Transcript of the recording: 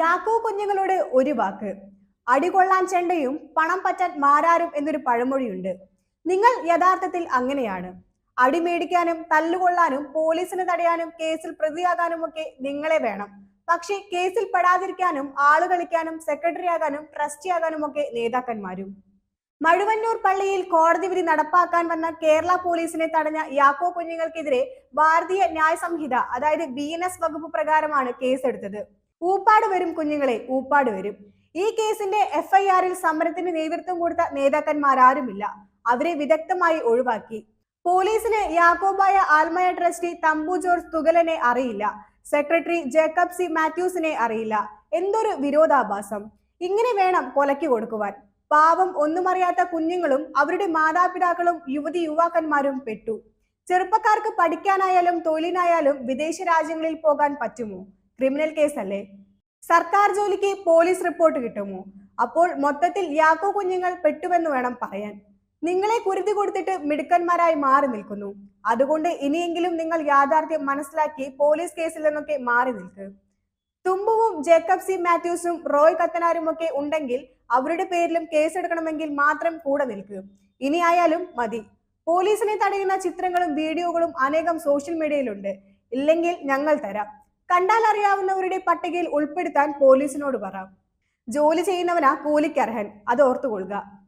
യാക്കോ കുഞ്ഞുങ്ങളുടെ ഒരു വാക്ക്. അടികൊള്ളാൻ ചെണ്ടയും പണം പറ്റാൻ മാരാരും എന്നൊരു പഴമൊഴിയുണ്ട്. നിങ്ങൾ യഥാർത്ഥത്തിൽ അങ്ങനെയാണ്. അടി മേടിക്കാനും തല്ലുകൊള്ളാനും പോലീസിന് തടയാനും കേസിൽ പ്രതിയാകാനും ഒക്കെ നിങ്ങളെ വേണം. പക്ഷേ കേസിൽ പെടാതിരിക്കാനും ആൾ കളിക്കാനും സെക്രട്ടറി ആകാനും ട്രസ്റ്റി ആകാനും ഒക്കെ നേതാക്കന്മാരും. മഴുവന്നൂർ പള്ളിയിൽ കോടതി വിധി നടപ്പാക്കാൻ വന്ന കേരള പോലീസിനെ തടഞ്ഞ യാക്കോ കുഞ്ഞുങ്ങൾക്കെതിരെ ഭാരതീയ ന്യായ സംഹിത അതായത് ബി എൻ എസ് വകുപ്പ് പ്രകാരമാണ് കേസെടുത്തത്. ഊപ്പാട് വരും കുഞ്ഞുങ്ങളെ ഊപ്പാട് വരും. ഈ കേസിന്റെ എഫ്ഐആറിൽ സമരത്തിന് നേതൃത്വം കൊടുത്ത നേതാക്കന്മാരാരുമില്ല അവരെ വിദഗ്ധമായി ഒഴിവാക്കി. പോലീസിന് യാക്കോബായ ആൽമയ ട്രസ്റ്റി തമ്പു ജോർജ് തുകലനെ അറിയില്ല. സെക്രട്ടറി ജേക്കബ് സി മാത്യൂസിനെ അറിയില്ല. എന്തൊരു വിരോധാഭാസം. ഇങ്ങനെ വേണം കൊലയ്ക്ക് കൊടുക്കുവാൻ. പാവം ഒന്നും അറിയാത്ത കുഞ്ഞുങ്ങളും അവരുടെ മാതാപിതാക്കളും യുവതി യുവാക്കന്മാരും പെട്ടു. ചെറുപ്പക്കാർക്ക് പഠിക്കാനായാലും തൊഴിലിനായാലും വിദേശ രാജ്യങ്ങളിൽ പോകാൻ പറ്റുമോ? ക്രിമിനൽ കേസല്ലേ? സർക്കാർ ജോലിക്ക് പോലീസ് റിപ്പോർട്ട് കിട്ടുമോ? അപ്പോൾ മൊത്തത്തിൽ യാക്കോ കുഞ്ഞുങ്ങൾ പെട്ടുവെന്ന് വേണം പറയാൻ. നിങ്ങളെ കുരുതി കൊടുത്തിട്ട് മിടുക്കന്മാരായി മാറി നിൽക്കുന്നു. അതുകൊണ്ട് ഇനിയെങ്കിലും നിങ്ങൾ യാഥാർത്ഥ്യം മനസ്സിലാക്കി പോലീസ് കേസിൽ നിന്നൊക്കെ മാറി നിൽക്ക്. തുമ്പുവും ജേക്കബ് സി മാത്യൂസും റോയ് കത്തനാരും ഒക്കെ ഉണ്ടെങ്കിൽ അവരുടെ പേരിലും കേസെടുക്കണമെങ്കിൽ മാത്രം കൂടെ നിൽക്കുക ഇനി ആയാലും മതി. പോലീസിനെ തടയുന്ന ചിത്രങ്ങളും വീഡിയോകളും അനേകം സോഷ്യൽ മീഡിയയിലുണ്ട്. ഇല്ലെങ്കിൽ ഞങ്ങൾ തരാം. കണ്ടാൽ അറിയാവുന്നവരുടെ പട്ടികയിൽ ഉൾപ്പെടുത്താൻ പോലീസിനോട് പറ. ജോലി ചെയ്യുന്നവനാ കൂലിക്കർഹൻ. അത് ഓർത്തുകൊള്ളുക